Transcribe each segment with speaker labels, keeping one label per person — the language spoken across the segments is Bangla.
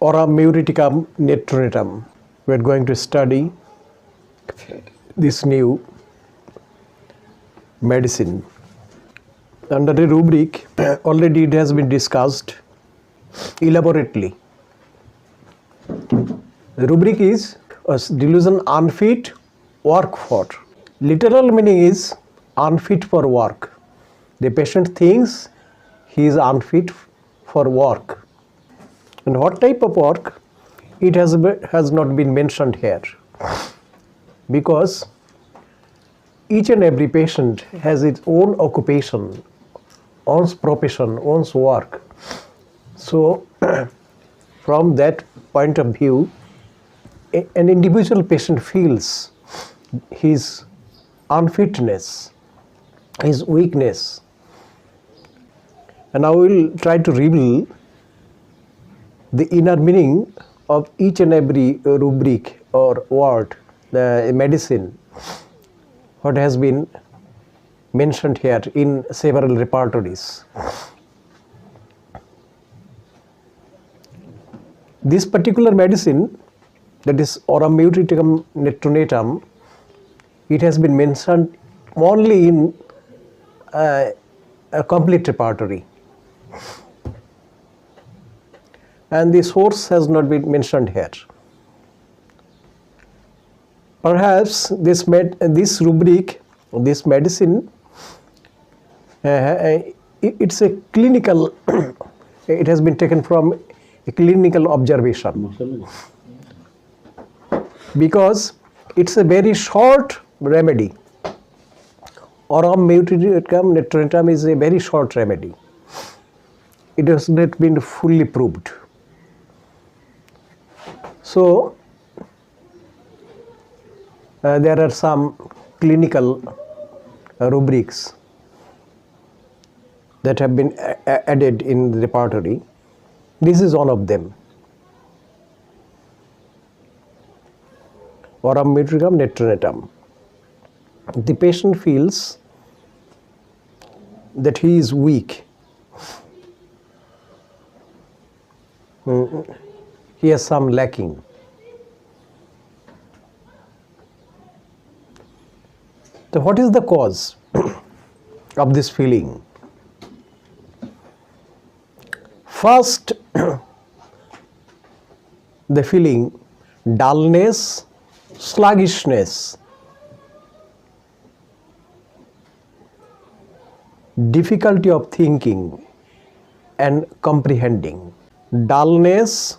Speaker 1: Aurum muriticum netronatum. We are going to study this new medicine. Under the rubric, already it has been discussed elaborately. The rubric is a delusion unfit work for. Literal meaning is unfit for work. The patient thinks he is unfit for work. And what type of work? It has, has not been mentioned here. Because each and every patient has its own occupation, own profession, own work. So, from that point of view, an individual patient feels his unfitness, his weakness. And I will try to reveal the inner meaning of each and every rubric or word, the medicine, what has been mentioned here in several repertories. This particular medicine, that is Aurum muriticum netronatum, it has been mentioned only in uh, a complete repertory. And the source has not been mentioned here. Perhaps this, med- this rubric, this medicine, uh, it- it's a clinical, it has been taken from a clinical observation because it's a very short remedy. Aurum muriticum netronatum is a very short remedy. It has not been fully proved. So, uh, there are some clinical uh, rubrics that have been added in the repertory. This is one of them. Aurum muriticum netronatum. The patient feels that he is weak. Mm, He has some lacking. So, what is the cause of this feeling? First, the feeling dullness, sluggishness, difficulty of thinking and comprehending. Dullness,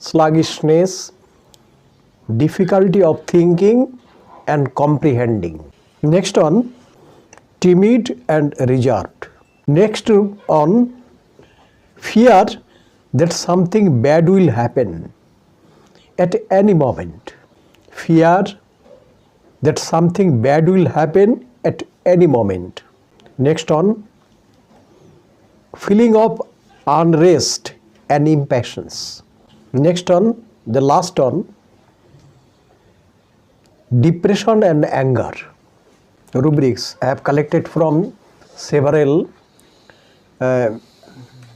Speaker 1: sluggishness, difficulty of thinking and comprehending. Next on, timid and reserved. Next on, fear that something bad will happen at any moment. Fear that something bad will happen at any moment. Next on, feeling of unrest and impatience. Next on, the last on, depression and anger. Rubrics I have collected from several uh,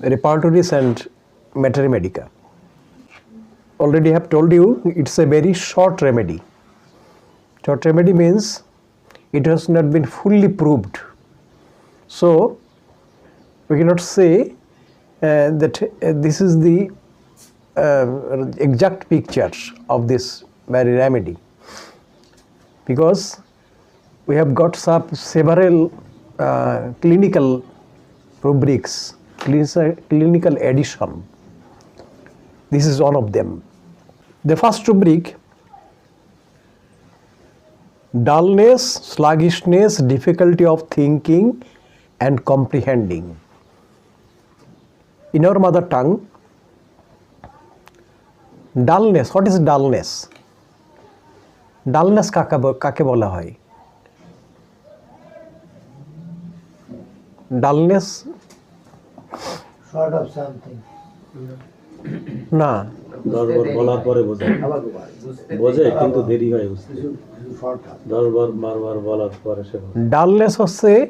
Speaker 1: repertories and materia medica. Already have told you it's a very short remedy. Short remedy means it has not been fully proved. So we cannot say uh, that uh, this is the uh, exact picture of this very remedy because we have got some several uh, clinical rubrics, clinical edition. This is one of them. The first rubric dullness, sluggishness, difficulty of thinking and comprehending. In our mother tongue, dullness what is dullness dullness কাকে ব- কাকে বলা হয়? ডালনেস. না।
Speaker 2: দরবার বলার পরে বোঝে। বোঝে কিন্তু দেরি হয়. দশবার বারবার বলার পরে সে
Speaker 1: ডালনেস হচ্ছে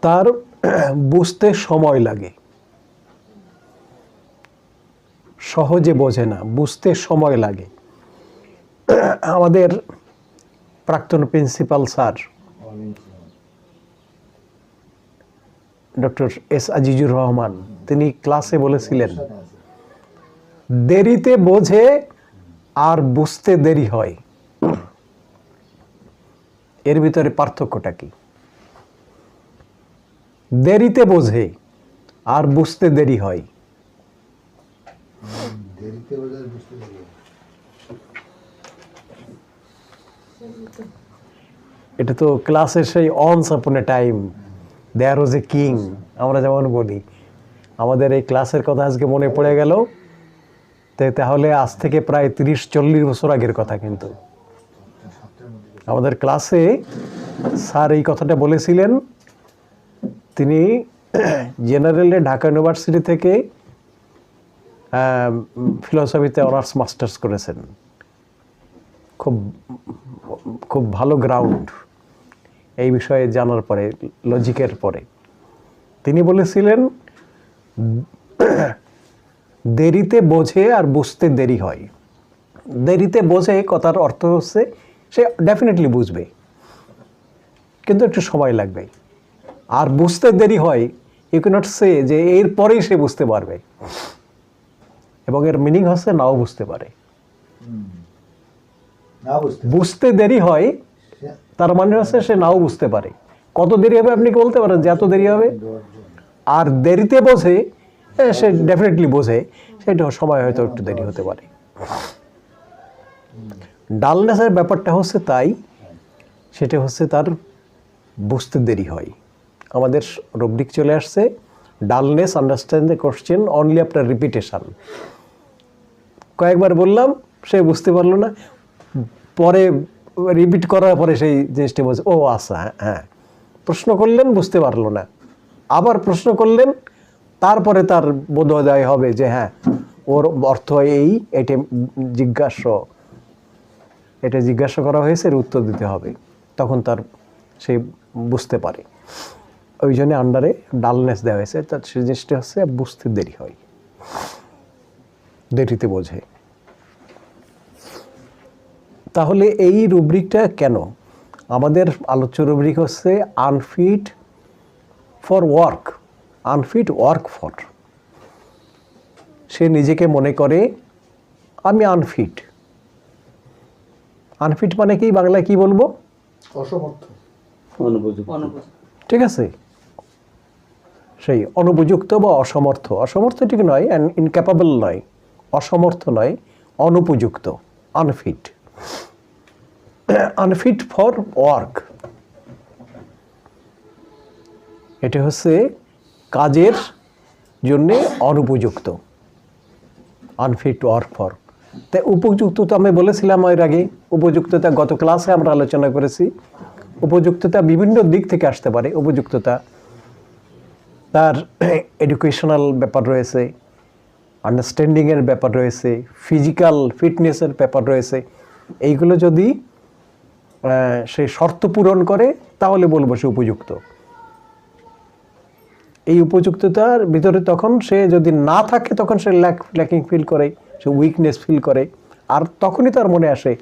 Speaker 1: তার বুঝতে সময় লাগে। সহজে বোঝে না, বুঝতে সময় লাগে। আমাদের প্রাক্তন principal sir, doctor S Azizur Rahman, তিনি ক্লাসে বলেছিলেন, দেরিতে বোঝে আর বুঝতে দেরি হয়। এর ভিতরে পার্থক্যটা কি? দেরিতে বোঝে আর বুঝতে দেরি হয়।
Speaker 3: দেরিতে বোঝার বুঝতে
Speaker 1: এটা তো ক্লাসের সেই অনস আপন এ time. There was a king আমরা যেমন বলি। আমাদের এই ক্লাসের কথা আজকে মনে পড়ে গেল। তাহলে আজ থেকে প্রায় তিরিশ চল্লিশ বছর আগের কথা কিন্তু। আমাদের ক্লাসে স্যার এই কথাটা বলেছিলেন। তিনি জেনারেলে ঢাকা ইউনিভার্সিটি থেকে ফিলোসফিতে অনার্স, মাস্টার্স করেছেন। খুব খুব ভালো গ্রাউন্ড। এই বিষয়ে জানার পরে, লজিকের পরে। তিনি বলেছিলেন, দেরিতে বোঝে আর বুঝতে দেরি হয়। দেরিতে বোঝে, কথার অর্থ হচ্ছে, সে ডেফিনেটলি বুঝবে। কিন্তু একটু সময় লাগবে। আর বুঝতে দেরি হয় ইউ ক্যানট সে যে এর পরেই সে বুঝতে পারবে। এবং এর মিনিং হচ্ছে নাও বুঝতে পারে।
Speaker 3: বুঝতে
Speaker 1: দেরি হয় তার মানে হচ্ছে সে নাও বুঝতে পারে। কত দেরি হবে আপনি কি বলতে পারেন যে এত দেরি হবে? আর দেরিতে বোঝে সে ডেফিনেটলি বোঝে সেটা সময় হয়তো একটু দেরি হতে পারে। ডালনেসের ব্যাপারটা হচ্ছে তাই সেটা হচ্ছে তার বুঝতে দেরি হয়। আমাদের রুব্রিক চলে আসছে dullness understand the question only after repetition কয়েকবার বললাম সে বুঝতে পারল না। পরে রিপিট করার পরে সেই জিনিসটি বলছে ও আচ্ছা হ্যাঁ, হ্যাঁ। প্রশ্ন করলেন বুঝতে পারল না। আবার প্রশ্ন করলেন তারপরে তার বোধোদয় হবে যে হ্যাঁ ওর অর্থ এই এটা জিজ্ঞাস্য এটা জিজ্ঞাসা করা হয়েছে এর উত্তর দিতে হবে। তখন তার সে বুঝতে পারে। ওই জন্য আন্ডারে ডালনেস দেওয়া হয়েছে তার সে জিনিসটা হচ্ছে বুঝতে দেরি হয়। দেরিতে বোঝে। তাহলে এই রুব্রিকটা কেন? আমাদের আলোচ্য রুব্রিক হচ্ছে unfit for work unfit work for সে নিজেকে মনে করে আমি আনফিট আনফিট মানে কি? বাংলায় কি বলব?
Speaker 3: অসমর্থ।
Speaker 1: ঠিক আছে? সেই অনুপযুক্ত বা অসমর্থ। অসমর্থ ঠিক নয় অ্যান্ড ইনক্যাপাবল নয়। অসমর্থ নয়, অনুপযুক্ত আনফিট আনফিট ফর ওয়ার্ক এটা হচ্ছে কাজের জন্যে অনুপযুক্ত আনফিট ওয়ার্ক ফর তাই উপযুক্ততা আমি বলেছিলাম এর আগে, উপযুক্ততা গত ক্লাসে আমরা আলোচনা করেছি, উপযুক্ততা বিভিন্ন দিক থেকে আসতে পারে, উপযুক্ততা। তার এডুকেশনাল ব্যাপার রয়েছে আন্ডারস্ট্যান্ডিংয়ের ব্যাপার রয়েছে ফিজিক্যাল ফিটনেসের ব্যাপার রয়েছে, এইগুলো যদি সে শর্ত পূরণ করে, তাহলে বলব সে উপযুক্ত। এই উপযুক্ততার ভিতরে তখন সে যদি না থাকে, তখন সে ল্যাক ল্যাকিং ফিল করে, সে উইকনেস ফিল করে, আর তখনই তার মনে আসে,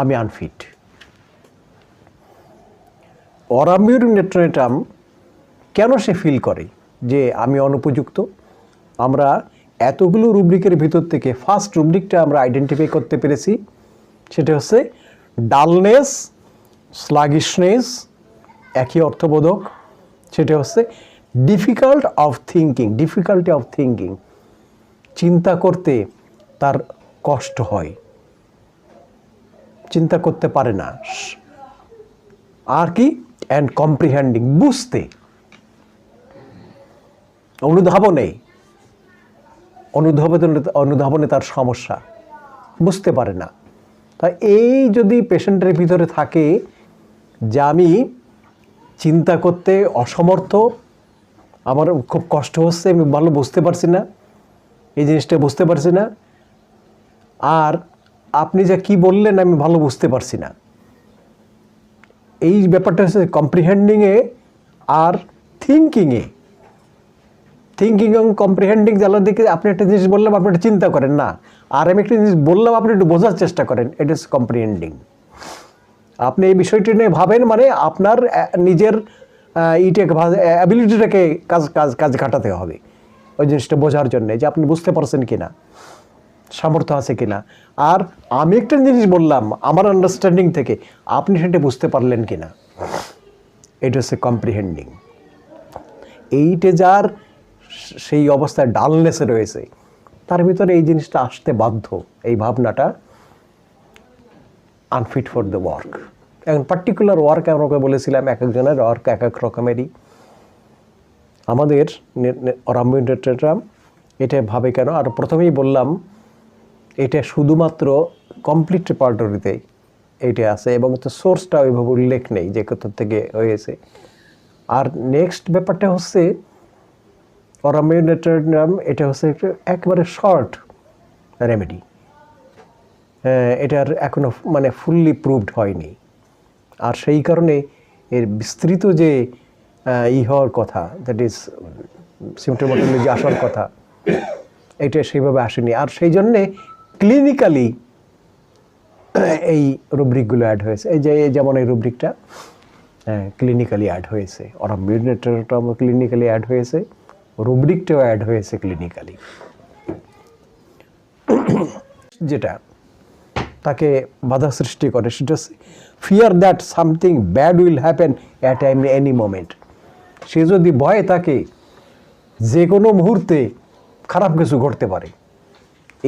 Speaker 1: আমি আনফিট অরামিউর নেট্রোনেটাম কেন সে ফিল করে? যে আমি অনুপযুক্ত, আমরা এতগুলো রুব্রিকের ভিতর থেকে ফার্স্ট রুব্রিকটা আমরা আইডেন্টিফাই করতে পেরেছি। সেটা হচ্ছে ডালনেস স্লাগিশনেস একই অর্থবোধক। সেটা হচ্ছে difficult of thinking difficulty of thinking চিন্তা করতে তার কষ্ট হয়। চিন্তা করতে পারে না। আর কি? অ্যান্ড কম্প্রিহেন্ডিং বুঝতে। অনুধাবনে। অনুধাবনে অনুধাবনে তার সমস্যা। বুঝতে পারে না। তা এই যদি পেশেন্টের ভিতরে থাকে যে আমি চিন্তা করতে অসমর্থ, আমার খুব কষ্ট হচ্ছে, আমি ভালো বুঝতে পারছি না, এই জিনিসটা বুঝতে পারছি না, আর আপনি যা কি বললেন আমি ভালো বুঝতে পারছি না। এই ব্যাপারটা হচ্ছে কম্প্রিহেন্ডিংয়ে আর থিঙ্কিংয়ে থিঙ্কিং এবং কম্প্রিহেন্ডিং জ্বালার দিকে আপনি একটা জিনিস বললাম আপনি একটা চিন্তা করেন, না। আর আমি একটা জিনিস বললাম আপনি একটু বোঝার চেষ্টা করেন ইট ইজ কম্প্রিহেন্ডিং আপনি এই বিষয়টি নিয়ে ভাবেন মানে আপনার নিজের ইটাকে অ্যাবিলিটিটাকে কাজ কাজ কাজ খাটাতে হবে। ওই জিনিসটা বোঝার জন্যে যে আপনি বুঝতে পারছেন কি না সামর্থ্য আছে কিনা। আর আমি একটা জিনিস বললাম, আমার আন্ডারস্ট্যান্ডিং থেকে, আপনি সেটা বুঝতে পারলেন কিনা। এটা হচ্ছে কম্প্রিহেন্ডিং এইটে যার সেই অবস্থায় ডালনেসে রয়েছে। তার ভিতরে এই জিনিসটা আসতে বাধ্য। এই ভাবনাটা আনফিট ফর দ্য ওয়ার্ক এখন পার্টিকুলার ওয়ার্ক আমরা বলেছিলাম এক একজনের ওয়ার্ক এক এক রকমেরই। আমাদের অরাম্বিটাম এটা ভাবে কেন? আর প্রথমেই বললাম, এটা শুধুমাত্র কমপ্লিট রেপার্টরিতে এইটা আছে এবং তো সোর্সটা ওইভাবে উল্লেখ নেই যে কোথা থেকে হয়েছে। আর নেক্সট ব্যাপারটা হচ্ছে অরামিউনেটাম এটা হচ্ছে একবারে শর্ট রেমেডি এটার এখনও মানে ফুললি প্রুভড হয়নি। আর সেই কারণে এর বিস্তৃত যে ই হওয়ার কথা দ্যাট ইজ সিমটোমাটোলজি আসার কথা, এটা সেইভাবে আসেনি। আর সেই জন্যে ক্লিনিক্যালি এই রুব্রিকগুলো অ্যাড হয়েছে। এই যে যেমন এই রুব্রিকটা ক্লিনিক্যালি অ্যাড হয়েছে। ওরা ক্লিনিক্যালি অ্যাড হয়েছে। রুব্রিকটাও অ্যাড হয়েছে ক্লিনিক্যালি যেটা তাকে বাধা সৃষ্টি করে সেটা fear that something bad will happen at time any moment সে যদি ভয়ে থাকে, যে কোনো মুহূর্তে খারাপ কিছু ঘটতে পারে।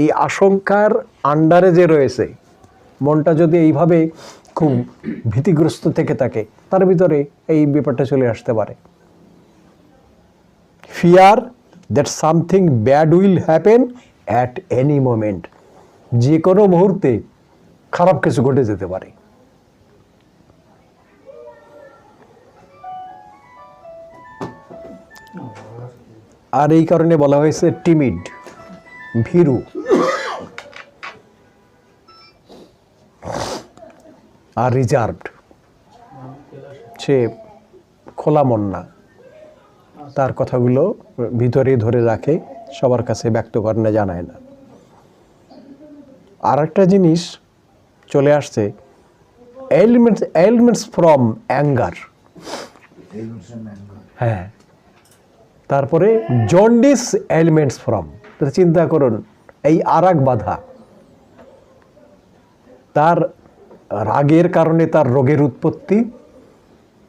Speaker 1: এই আশঙ্কার আন্ডারে যে রয়েছে, মনটা যদি এইভাবে খুব ভীতিগ্রস্ত থেকে থাকে, তার ভিতরে এই ব্যাপারটা চলে আসতে পারে। Fear that something bad will happen at any moment যে কোনো মুহূর্তে খারাপ কিছু ঘটে যেতে পারে। আর এই কারণে বলা হয়েছে টিমিড ভীরু। আর রিজার্ভড সে খোলা মন না। তার কথাগুলো ভিতরে ধরে রাখে সবার কাছে ব্যক্ত করে না জানায় না। আর একটা জিনিস চলে আসছে এলিমেন্টস এলিমেন্টস ফ্রম অ্যাঙ্গার হ্যাঁ। তারপরে জন্ডিস এলিমেন্টস ফ্রম চিন্তা করুন এই আরাক বাধা। তার রাগের কারণে তার রোগের উৎপত্তি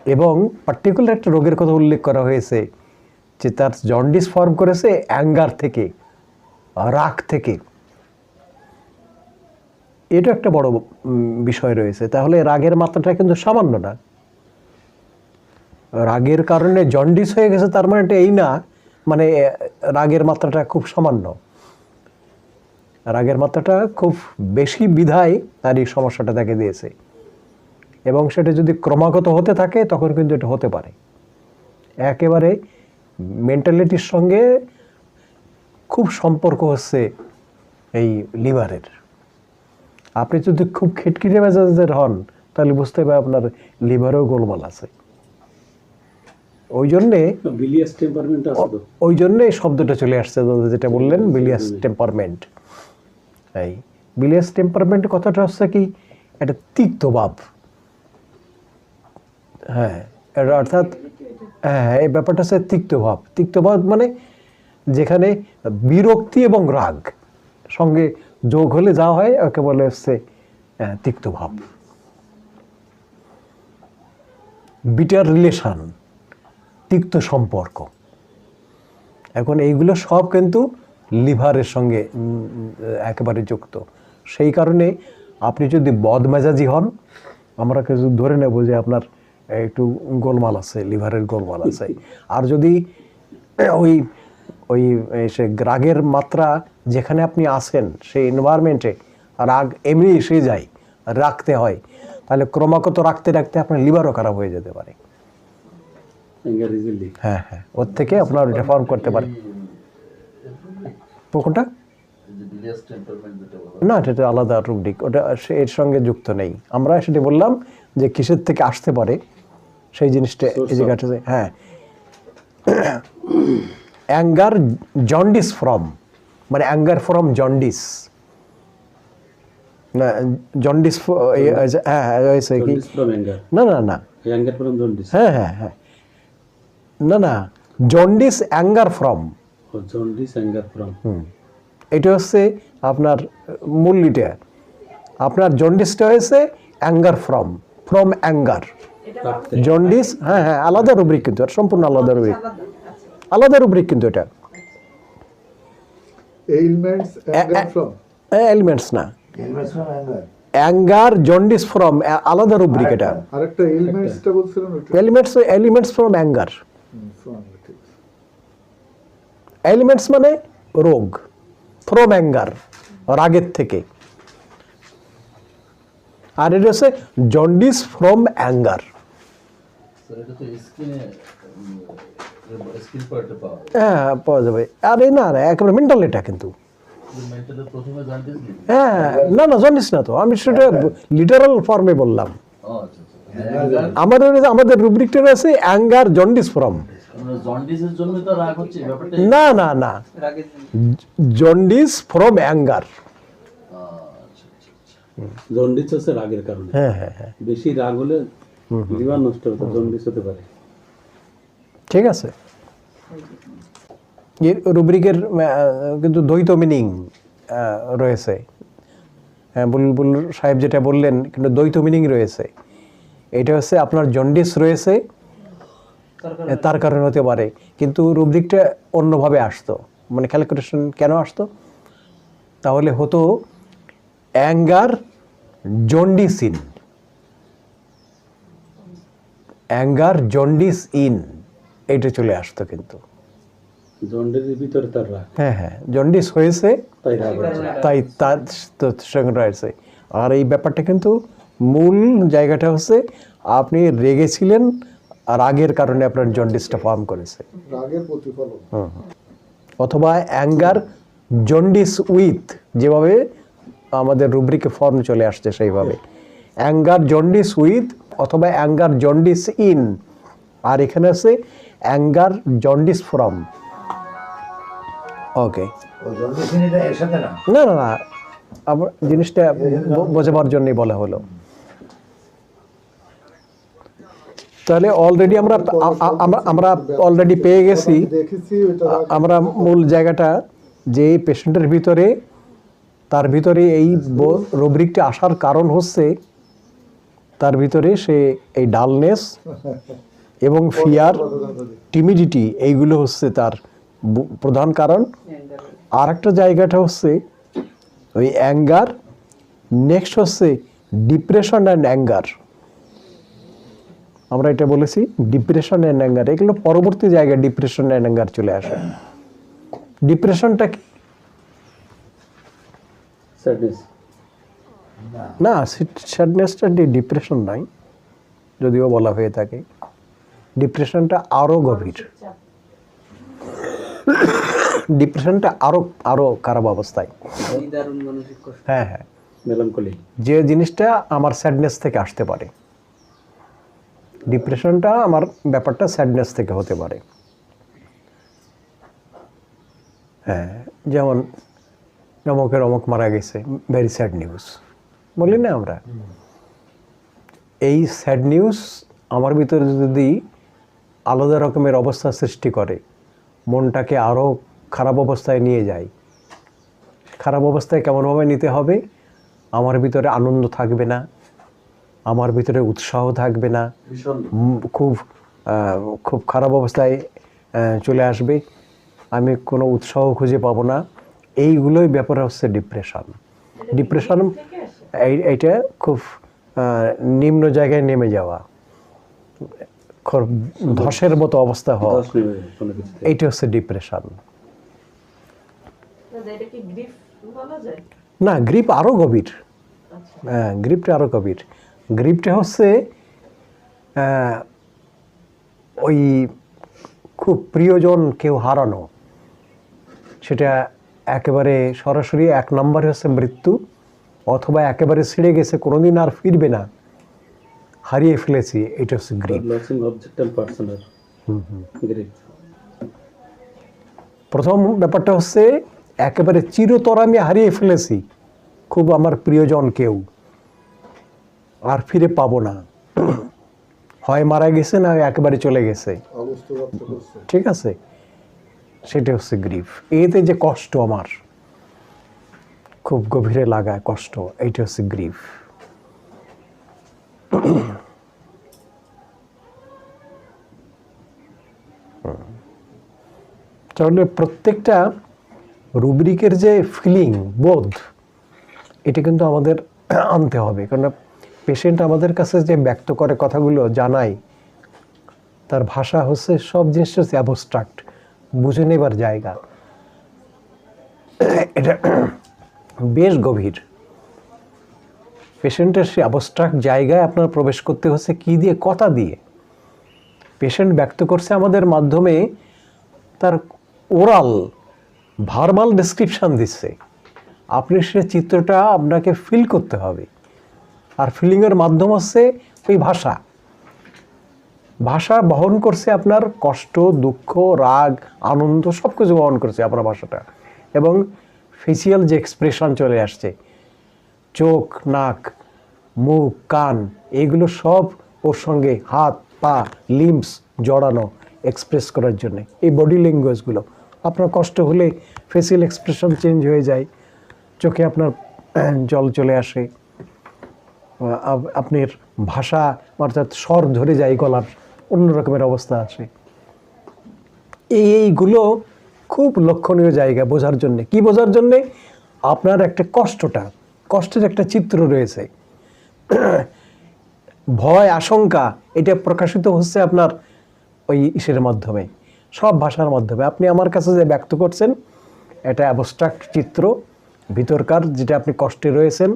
Speaker 1: এবং পার্টিকুলার একটা রোগের কথা উল্লেখ করা হয়েছে যে তার জন্ডিস ফর্ম করেছে অ্যাঙ্গার থেকে, রাগ থেকে। এটা একটা বড় বিষয় রয়েছে। তাহলে রাগের মাত্রাটা কিন্তু সামান্য না। রাগের কারণে জন্ডিস হয়ে গেছে, তার মানে এটা এই না মানে রাগের মাত্রাটা খুব সামান্য। রাগের মাত্রাটা খুব বেশি বিধায় তার এই সমস্যাটা দেখা দিয়েছে। এবং সেটা যদি ক্রমাগত হতে থাকে, তখন কিন্তু এটা হতে পারে। একেবারে মেন্টালিটির সঙ্গে খুব সম্পর্ক হচ্ছে এই লিভারের। আপনি যদি খুব খিটখিটে মেজাজের হন তাহলে বুঝতে হবে আপনার লিভারেও গোলমাল আছে। ওই জন্যে
Speaker 2: বিলিয়াস টেম্পারমেন্ট
Speaker 1: ওই জন্যে এই শব্দটা চলে আসছে যেটা বললেন বিলিয়াস টেম্পারমেন্ট। এই বিলিয়াস টেম্পারমেন্ট কথাটা হচ্ছে কি? একটা তিক্ত ভাব। হ্যাঁ এটা অর্থাৎ হ্যাঁ এই ব্যাপারটা হচ্ছে তিক্ত ভাব। তিক্ত ভাব মানে যেখানে বিরক্তি এবং রাগ সঙ্গে যোগ হলে যা হয় ওকে বলে হচ্ছে আহ, তিক্ত ভাব। বিটার রিলেশন তিক্ত সম্পর্ক। এখন এইগুলো সব কিন্তু লিভারের সঙ্গে একেবারে যুক্ত। সেই কারণে আপনি যদি বদমেজাজি হন আমরা কিছু ধরে নেব যে আপনার একটু গোলমাল আছে লিভারের গোলমাল আছে। আর যদি ওই ওই সে রাগের মাত্রা যেখানে আপনি আসেন সেই এনভায়রনমেন্টে রাগ এমনি এসে যায় রাখতে হয়। তাহলে ক্রমাগত রাখতে রাখতে আপনার লিভারও খারাপ হয়ে যেতে পারে। হ্যাঁ হ্যাঁ ওর থেকে আপনার এটা ফর্ম করতে পারে। কোনটা না এটা আলাদা রুব্রিক ওটা সে- এর সঙ্গে যুক্ত নেই। আমরা সেটা বললাম যে কিসের থেকে আসতে পারে সেই জিনিসটা এই
Speaker 2: of-
Speaker 1: জায়গাটাতে হ্যাঁ। অ্যাঙ্গার জন্ডিস ফ্রম মানে অ্যাঙ্গার ফ্রম জন্ডিস। না জন্ডিস হ্যাঁ হ্যাঁ কি? না না না।
Speaker 2: জন্ডিস।
Speaker 1: হ্যাঁ হ্যাঁ হ্যাঁ। না না jaundice anger from.
Speaker 2: Jaundice anger from.
Speaker 1: এটা হচ্ছে আপনার মূল আপনার জন্ডিসটা হয়েছে anger from from anger. Jaundice হ্যাঁ হ্যাঁ আলাদা রুব্রিক কিন্তু এটা সম্পূর্ণ আলাদা রুব্রিক আলাদা রুব্রিক কিন্তু এটা। এলিমেন্টস না। অ্যাঙ্গার জন্ডিস ফ্রম আলাদা রুব্রিক এটা।
Speaker 3: আরেকটা। ailmentsটা বলছিলেন ওটা
Speaker 1: ailments ailments from anger. Ailments মানে রোগ ফ্রম অ্যাঙ্গার রাগের থেকে। আর এটা হচ্ছে জন্ডিস ফ্রম অ্যাঙ্গার
Speaker 4: স্যার এটা তো স্কিনে স্কিন পার্টে পাওয়া
Speaker 1: হ্যাঁ পাওয়া যাবে আর কিন্তু হ্যাঁ না না জন্ডিস না তো আমি সেটা লিটারাল ফর্মে বললাম
Speaker 4: আচ্ছা আচ্ছা
Speaker 1: আমাদের রুব্রিকটা আছে অ্যাঙ্গার জন্ডিস ফ্রম
Speaker 4: মানে
Speaker 1: না না না জন্ডিস ফ্রম অ্যাঙ্গার
Speaker 4: আচ্ছা আচ্ছা আচ্ছা
Speaker 2: রাগের কারণে
Speaker 1: হ্যাঁ হ্যাঁ হ্যাঁ
Speaker 2: বেশি রাগ হলে লিভার নষ্ট হতে জন্ডিস হতে পারে।
Speaker 1: ঠিক আছে। এর রুব্রিকের কিন্তু দ্বৈত মিনিং রয়েছে। হ্যাঁ বুলবুল সাহেব যেটা বললেন কিন্তু দ্বৈত মিনিং রয়েছে। এটা হচ্ছে আপনার জন্ডিস রয়েছে তার কারণে হতে পারে। কিন্তু রুব্রিকটা অন্যভাবে আসতো। মানে ক্যালকুলেশন কেন আসতো? তাহলে হতো anger jaundice in anger jaundice in এটা চলে আসতো কিন্তু।
Speaker 2: জন্ডিসের ভিতরে তার
Speaker 1: হ্যাঁ হ্যাঁ জন্ডিস হয়েছে
Speaker 2: তাই
Speaker 1: তার সঙ্গে রয়েছে। আর এই ব্যাপারটা কিন্তু মূল জায়গাটা হচ্ছে আপনি রেগেছিলেন আর রাগের কারণে আপনার জন্ডিসটা ফর্ম করেছে।
Speaker 3: রাগের প্রতিফলন।
Speaker 1: অথবা অ্যাঙ্গার জন্ডিস উইথ যেভাবে আমাদের রুব্রিকে ফর্ম চলে আসছে সেইভাবে। অ্যাঙ্গার জন্ডিস উইথ অথবা অ্যাঙ্গার জন্ডিস ইন। আর এখানে আছে অ্যাঙ্গার জন্ডিস ফ্রম। ওকে।
Speaker 5: না?
Speaker 1: না না আবার জিনিসটা বোঝাবার জন্যই বলা হলো। তাহলে অলরেডি আমরা আমরা আমরা অলরেডি পেয়ে গেছি। আমরা মূল জায়গাটা যে এই পেশেন্টের ভিতরে তার ভিতরে এই রুব্রিকটা আসার কারণ হচ্ছে তার ভিতরে সে এই ডালনেস এবং ফিয়ার টিমিডিটি এইগুলো হচ্ছে তার প্রধান কারণ। আর একটা জায়গাটা হচ্ছে ওই অ্যাঙ্গার নেক্সট হচ্ছে ডিপ্রেশন অ্যান্ড অ্যাঙ্গার আমরা এটা বলেছি ডিপ্রেশন অ্যান্ড অ্যাঙ্গার এগুলো পরবর্তী জায়গায় ডিপ্রেশন অ্যান্ড অ্যাঙ্গার চলে আসে। ডিপ্রেশনটা কি? না। স্যাডনেসটা ডিপ্রেশন নাই যদিও বলা হয়ে থাকে। ডিপ্রেশনটা আরও গভীর। ডিপ্রেশনটা আরও আরও খারাপ অবস্থায়। হ্যাঁ হ্যাঁ। যে জিনিসটা আমার স্যাডনেস থেকে আসতে পারে। ডিপ্রেশনটা আমার ব্যাপারটা স্যাডনেস থেকে হতে পারে। হ্যাঁ যেমন অমকের অমক মারা গেছে। ভেরি স্যাড নিউজ বলি না আমরা? এই স্যাড নিউজ আমার ভিতরে যদি আলাদা রকমের অবস্থা সৃষ্টি করে মনটাকে আরও খারাপ অবস্থায় নিয়ে যায় খারাপ অবস্থায় কেমনভাবে নিতে হবে? আমার ভিতরে আনন্দ থাকবে না আমার ভিতরে উৎসাহ থাকবে না খুব খুব খারাপ অবস্থায় চলে আসবে। আমি কোনো উৎসাহ খুঁজে পাবো না। এইগুলোই ব্যাপার হচ্ছে ডিপ্রেশন ডিপ্রেশন এইটা খুব নিম্ন জায়গায় নেমে যাওয়া। খুব ধসের মতো অবস্থা হওয়া। এইটা হচ্ছে ডিপ্রেশন
Speaker 6: দাদা, এটা কি গ্রিফ বলা যায়?
Speaker 1: না গ্রিপ আরও গভীর। হ্যাঁ গ্রিপটা আরও গভীর। গ্রিপটা হচ্ছে ওই খুব প্রিয়জন কেউ হারানো। সেটা একেবারে সরাসরি এক নম্বরে হচ্ছে মৃত্যু। অথবা একেবারে ছিঁড়ে গেছে কোনোদিন আর ফিরবে না। হারিয়ে ফেলেছি এটা হচ্ছে গ্রিপ প্রথম ব্যাপারটা হচ্ছে একেবারে চিরতর আমি হারিয়ে ফেলেছি খুব আমার প্রিয়জন কেউ। আর ফিরে পাবো না। হয় মারা গেছে না একেবারে চলে গেছে। ঠিক আছে? সেটা হচ্ছে গ্রিফ এতে যে কষ্ট আমার। খুব গভীরে লাগা কষ্ট, এইটা হচ্ছে গ্রিফ। তাহলে প্রত্যেকটা রুব্রিকের যে ফিলিং, বোধ, এটা কিন্তু আমাদের আনতে হবে। কারণ পেশেন্ট আমাদের কাছে যে ব্যক্ত করে কথাগুলো জানায়, তার ভাষা হচ্ছে সব জিনিস হচ্ছে অ্যাবস্ট্রাক্ট বুঝে নেবার জায়গা। এটা বেশ গভীর। পেশেন্টের সে অ্যাবস্ট্রাক্ট জায়গায় আপনার প্রবেশ করতে হচ্ছে কি দিয়ে, কথা দিয়ে। পেশেন্ট ব্যক্ত করছে আমাদের মাধ্যমে তার ওরাল ভার্বাল ডেসক্রিপশন দিচ্ছে। আপনি সে চিত্রটা আপনাকে ফিল করতে হবে। আর ফিলিংয়ের মাধ্যম হচ্ছে ওই ভাষা। ভাষা বহন করছে আপনার কষ্ট, দুঃখ, রাগ, আনন্দ সব কিছু বহন করছে আপনার ভাষাটা। এবং ফেসিয়াল যে এক্সপ্রেশন চলে আসছে, চোখ, নাক, মুখ, কান, এগুলো সব ওর সঙ্গে হাত, পা লিম্বস জড়ানো এক্সপ্রেস করার জন্য। এই বডি ল্যাঙ্গুয়েজগুলো আপনার কষ্ট হলে ফেসিয়াল এক্সপ্রেশন চেঞ্জ হয়ে যায়, চোখে আপনার জল চলে আসে আপনার ভাষা অর্থাৎ স্বর ধরে যায় গলার, অন্য রকমের অবস্থা আসে। এই, এইগুলো খুব লক্ষণীয় জায়গা বোঝার জন্যে। কি বোঝার জন্যে? আপনার একটা কষ্টটা, কষ্টের একটা চিত্র রয়েছে। ভয়, আশঙ্কা, এটা প্রকাশিত হচ্ছে আপনার ওই ইসের মাধ্যমে, সব ভাষার মাধ্যমে। আপনি আমার কাছে যে ব্যক্ত করছেন, এটা অ্যাবস্ট্রাক্ট চিত্র, ভিতরকার যেটা আপনি কষ্টে রয়েছেন,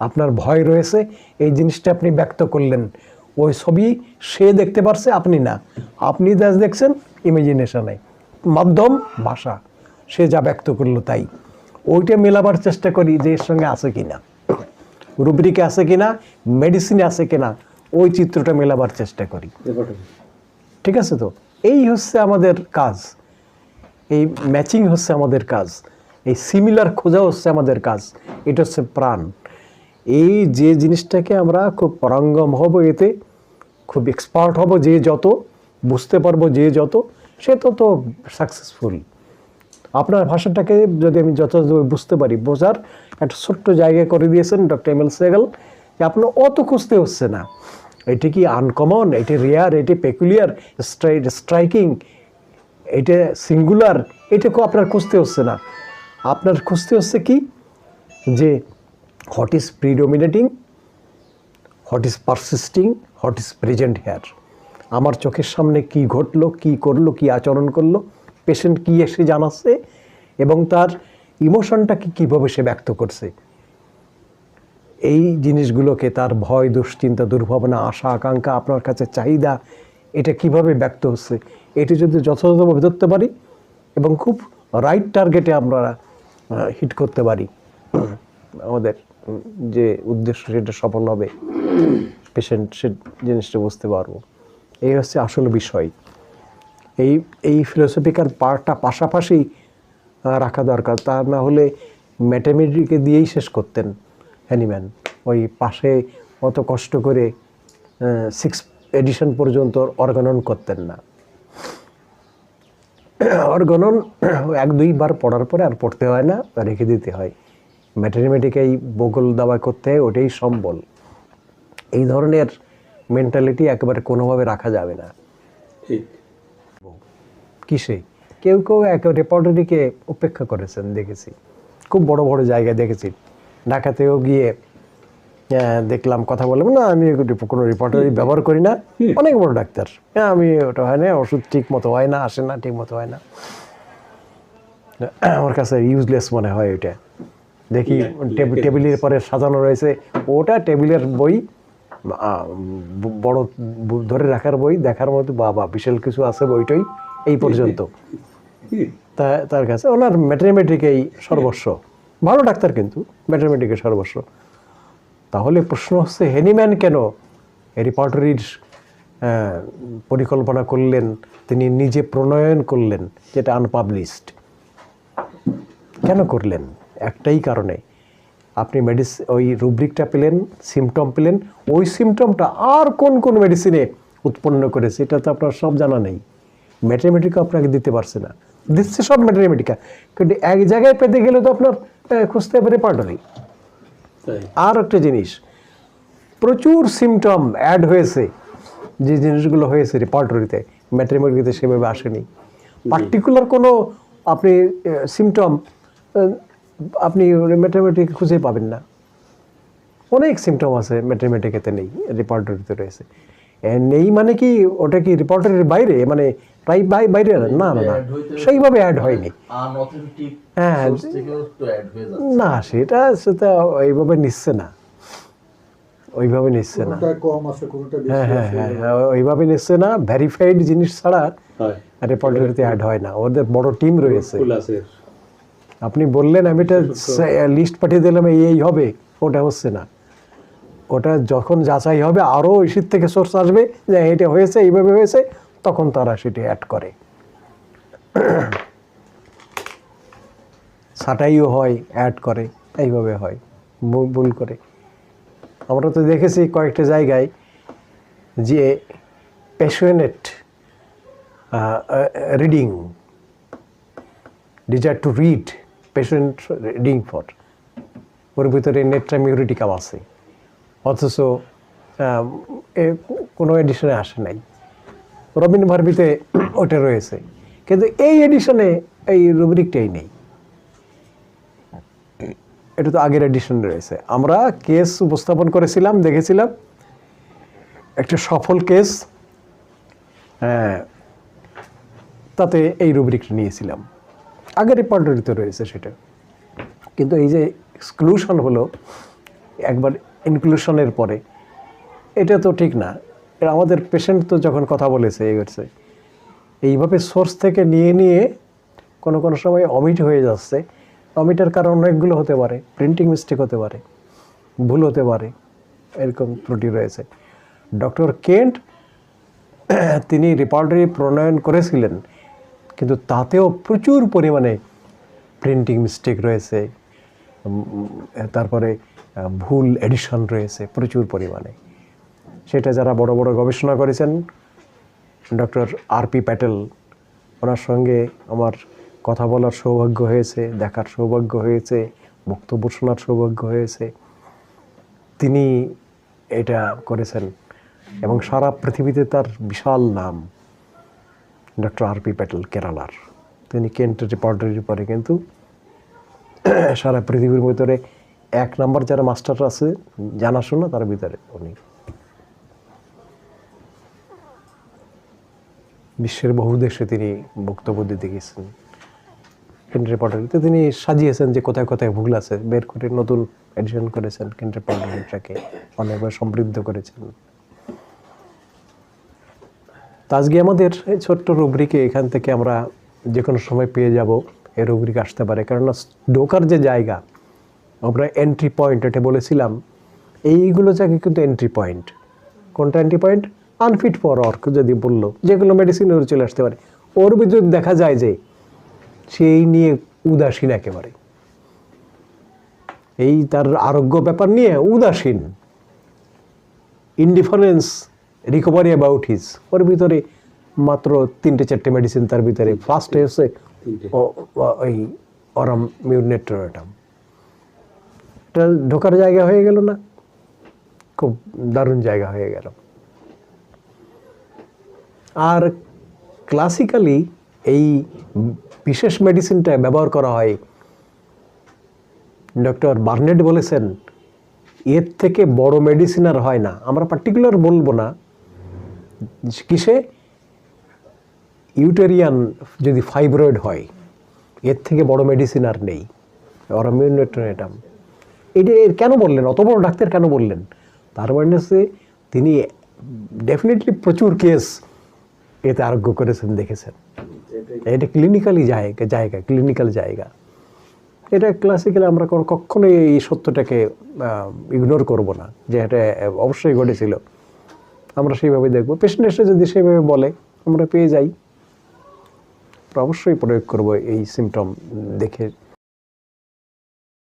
Speaker 1: আপনার ভয় রয়েছে, এই জিনিসটা আপনি ব্যক্ত করলেন। ওই ছবি সে দেখতে পারছে, আপনি না। আপনি দেখছেন ইমাজিনেশনে মাধ্যম, ভাষা। সে যা ব্যক্ত করল তাই। ওইটা মেলাবার চেষ্টা করি যে এর সঙ্গে আছে কিনা। রুব্রিকে আছে কিনা, মেডিসিনে আছে কিনা, ওই চিত্রটা মেলাবার চেষ্টা করি। ঠিক আছে তো? এই হচ্ছে আমাদের কাজ। এই ম্যাচিং হচ্ছে আমাদের কাজ। এই সিমিলার খোঁজা হচ্ছে আমাদের কাজ। এটা হচ্ছে প্রাণ। এই যে জিনিসটাকে আমরা খুব পরাঙ্গম হব এতে, খুব এক্সপার্ট হব যে যত, বুঝতে পারব যে যত সে তত সাকসেসফুল আপনার ভাষাটাকে যদি আমি যথাযথভাবে বুঝতে পারি, বোঝার একটা ছোট্ট জায়গা করে দিয়েছেন ডক্টর এম এল সেগাল যে আপনার অত খুঁজতে হচ্ছে না। এটি কি আনকমন এটি রেয়ার এটি পেকুলিয়ার স্ট্রাইকিং এটা সিঙ্গুলার এটাকে আপনার খুঁজতে হচ্ছে না। আপনার খুঁজতে হচ্ছে কি? যে what is predominating what is persisting what is present here আমার চোখের সামনে কি ঘটলো, কি করল, কি আচরণ করল পেশেন্ট কি এসে জানাচ্ছে এবং তার ইমোশনটাকে কীভাবে সে ব্যক্ত করছে। এই জিনিসগুলোকে তার ভয়, দুশ্চিন্তা, দুর্ভাবনা, আশা, আকাঙ্ক্ষা, আপনার কাছে চাহিদা, এটা কীভাবে ব্যক্ত হচ্ছে, এটি যদি যথাযথভাবে ধরতে পারি এবং খুব রাইট টার্গেটে আমরা হিট করতে পারি, আমাদের যে উদ্দেশ্য সেটা সফল হবে পেশেন্ট সে জিনিসটা বুঝতে পারব। এই হচ্ছে আসল বিষয়। এই এই ফিলোসফিক্যাল পার্টটা পাশাপাশি রাখা দরকার। তা না হলে ম্যাথামেটিকে দিয়েই শেষ করতেন হ্যানিম্যান ওই পাশে অত কষ্ট করে সিক্স এডিশন পর্যন্ত অর্গানন করতেন না। অর্গনন এক দুইবার পড়ার পরে আর পড়তে হয় না, রেখে দিতে হয়। ম্যাথামেটিকেই বগল দাবা করতে হয়, ওটাই সম্বল। এই ধরনের মেন্টালিটি একেবারে কোনোভাবে রাখা যাবে না। কিসে? কেউ কেউ এক রেপোর্টারিকে উপেক্ষা করেছেন দেখেছি। খুব বড় বড় জায়গায় দেখেছি। ঢাকাতেও গিয়ে দেখলাম কথা বললাম না আমি কোনো রিপোর্টারি ব্যবহার করি না। অনেক বড় ডাক্তার। হ্যাঁ আমি ওটা হয় না ওষুধ ঠিক মতো হয় না আসে না ঠিক মতো হয় না। আমার কাছে ইউজলেস মনে হয় ওইটা দেখি টেবিলের পরে সাজানো রয়েছে। ওটা টেবিলের বই বড় ধরে রাখার বই দেখার মতো বাবা বিশাল কিছু আছে বইটাই এই পর্যন্ত। তা তার কাছে ওনার ম্যাথমেটিকেই সর্বস্ব। ভালো ডাক্তার কিন্তু ম্যাথমেটিকে সর্বস্ব। তাহলে প্রশ্ন হচ্ছে হেনিম্যান কেন রিপোর্টারির পরিকল্পনা করলেন তিনি নিজে প্রণয়ন করলেন যেটা আনপাবলিশড কেন করলেন? একটাই কারণে। আপনি মেডিস ওই রুব্রিকটা পেলেন সিমটম পেলেন ওই সিমটমটা আর কোন কোন মেডিসিনে উৎপন্ন করেছে এটা তো আপনার সব জানা নেই। ম্যাথমেটিকা আপনাকে দিতে পারছে না। দিচ্ছে সব ম্যাথমেটিকা কিন্তু এক জায়গায় পেতে গেলে তো আপনার খুঁজতে পারে
Speaker 2: তাই।
Speaker 1: আর একটা জিনিস প্রচুর সিমটম অ্যাড হয়েছে যে জিনিসগুলো হয়েছে রেপার্টরিতে ম্যাথমেটিক্যাতে সেভাবে আসেনি। পার্টিকুলার কোনো আপনি সিমটম আপনি ম্যাথমেটিক খুঁজে পাবেন না। অনেক সিমটম আছে ম্যাথমেটিকেতে নেই রিপোর্টারিতে রয়েছে। নেই মানে কি ওটা কি রেপার্টরির বাইরে? মানে প্রায় বাই- বাইরে না না না সেইভাবে অ্যাড হয়নি। হ্যাঁ,
Speaker 4: হয়ে
Speaker 1: না সেটা সেটা ওইভাবে নিচ্ছে না। ওইভাবে নিচ্ছে না।
Speaker 3: কোনটা কম আছে কোনটা বেশি
Speaker 1: হ্যাঁ হ্যাঁ হ্যাঁ হ্যাঁ, ওইভাবে নিচ্ছে না। ভেরিফাইড জিনিস ছাড়া
Speaker 2: হয়।
Speaker 1: রেপার্টরিতে অ্যাড হয় না। ওদের বড় টিম রয়েছে।
Speaker 2: ফুল আছে।
Speaker 1: আপনি বললেন আমি এটা লিস্ট পাঠিয়ে দিলাম এই এই হবে। ওটা হচ্ছে না। ওটা যখন যাচাই হবে আরও ইসির থেকে সোর্স আসবে যে এটা হয়েছে এইভাবে হয়েছে তখন তারা সেটি অ্যাড করে। ছাটাইও হয় অ্যাড করে এইভাবে হয় ভুল করে। আমরা তো দেখেছি কয়েকটা জায়গায় যে passionate reading desire to read patient reading for ওর ভিতরে নেটটা মিউরিটিকাম আছে। অথচ কোনো এডিশনে আসে নাই। রবিন ভার্বিতে ওটা রয়েছে। কিন্তু এই এডিশনে এই রুবরিকটাই নেই। এটা তো আগের এডিশন রয়েছে। আমরা কেস উপস্থাপন করেছিলাম, দেখেছিলাম। একটা সফল কেস তাতে এই রুবরিকটা নিয়েছিলাম। আগের রেপার্টরিতে রয়েছে সেটা। কিন্তু এই যে এক্সক্লুশন হলো, একবার ইনক্লুশনের পরে, এটা তো ঠিক না। আমাদের পেশেন্ট তো যখন কথা বলেছে, এই করছে এইভাবে সোর্স থেকে নিয়ে নিয়ে কোনো কোনো সময় অমিট হয়ে যাচ্ছে। অমিটের কারণ অনেকগুলো হতে পারে। প্রিন্টিং মিস্টেক হতে পারে। ভুল হতে পারে। এরকম ত্রুটি রয়েছে। ডক্টর কেন্ট তিনি রিপার্টরি প্রণয়ন করেছিলেন। কিন্তু তাতেও প্রচুর পরিমাণে প্রিন্টিং মিস্টেক রয়েছে তারপরে ভুল এডিশন রয়েছে প্রচুর পরিমাণে। সেটা যারা বড় বড় গবেষণা করেছেন ডক্টর আর পি প্যাটেল ওনার সঙ্গে আমার কথা বলার সৌভাগ্য হয়েছে, দেখার সৌভাগ্য হয়েছে, বক্তব্য শোনার সৌভাগ্য হয়েছে। তিনি এটা করেছেন এবং সারা পৃথিবীতে তার বিশাল নাম। ডক্টর আর পি প্যাটেল কেরালার তিনি কেন্ট রিপোর্টারির পরে কিন্তু সারা পৃথিবীর ভিতরে এক নম্বর যারা মাস্টার আছে জানাশোনা তার ভিতরে উনি। বিশ্বের বহু দেশে তিনি বক্তব্য দিতে গেছেন। কেন্ট রিপোর্টারিতে তিনি সাজিয়েছেন যে কোথায় কোথায় ভুল আছে, বের করে নতুন এডিশন করেছেন কেন্ট রিপোর্টারিটাকে অনেকবার সমৃদ্ধ করেছেন। তো আজকে আমাদের এই ছোট্ট রুব্রিকে এখান থেকে আমরা যে কোনো সময় পেয়ে যাব। এই রুব্রিক আসতে পারে। কেননা ঢোকার যে জায়গা, আমরা এন্ট্রি পয়েন্ট এটা বলেছিলাম, এইগুলো জায়গায় কিন্তু এন্ট্রি পয়েন্ট কোনটা entry point unfit for work যদি বলল যেগুলো মেডিসিন ওর চলে আসতে পারে। ওর ভিতরে দেখা যায় যে সেই নিয়ে উদাসীন একেবারে। এই তার আরোগ্য ব্যাপার নিয়ে উদাসীন। ইনডিফারেন্স রিকভারি অ্যাবাউট হিজ ওর ভিতরে মাত্র তিনটে চারটে মেডিসিন তার ভিতরে ফার্স্ট হচ্ছে ও- ওই অরাম মিউনেট্রোটাম এটা ঢোকার জায়গা হয়ে গেল না? খুব দারুণ জায়গা হয়ে গেল। আর ক্লাসিক্যালি এই বিশেষ মেডিসিনটা ব্যবহার করা হয় ডক্টর বার্নেট বলেছেন এর থেকে বড় মেডিসিন আর হয় না। আমরা পার্টিকুলার বলব না কিসে? ইউটেরিয়ান যদি ফাইব্রয়েড হয়, এর থেকে বড় মেডিসিন আর নেই। অরামিউনেট্রোনেটাম এটা কেন বললেন? অত বড় ডাক্তার কেন বললেন? তার মানে হচ্ছে, তিনি ডেফিনেটলি প্রচুর কেস এতে আরোগ্য করেছেন, দেখেছেন। এটা ক্লিনিক্যালি জায়গা জায়গা ক্লিনিক্যাল জায়গা। এটা ক্লাসিক্যালি আমরা কখনোই এই সত্যটাকে ইগনোর করব না, যে এটা অবশ্যই ঘটেছিল। আমরা সেইভাবে দেখব। পেশেন্ট এসে যদি সেইভাবে বলে, আমরা পেয়ে যাই। অবশ্যই প্রয়োগ করব এই সিমটম দেখে।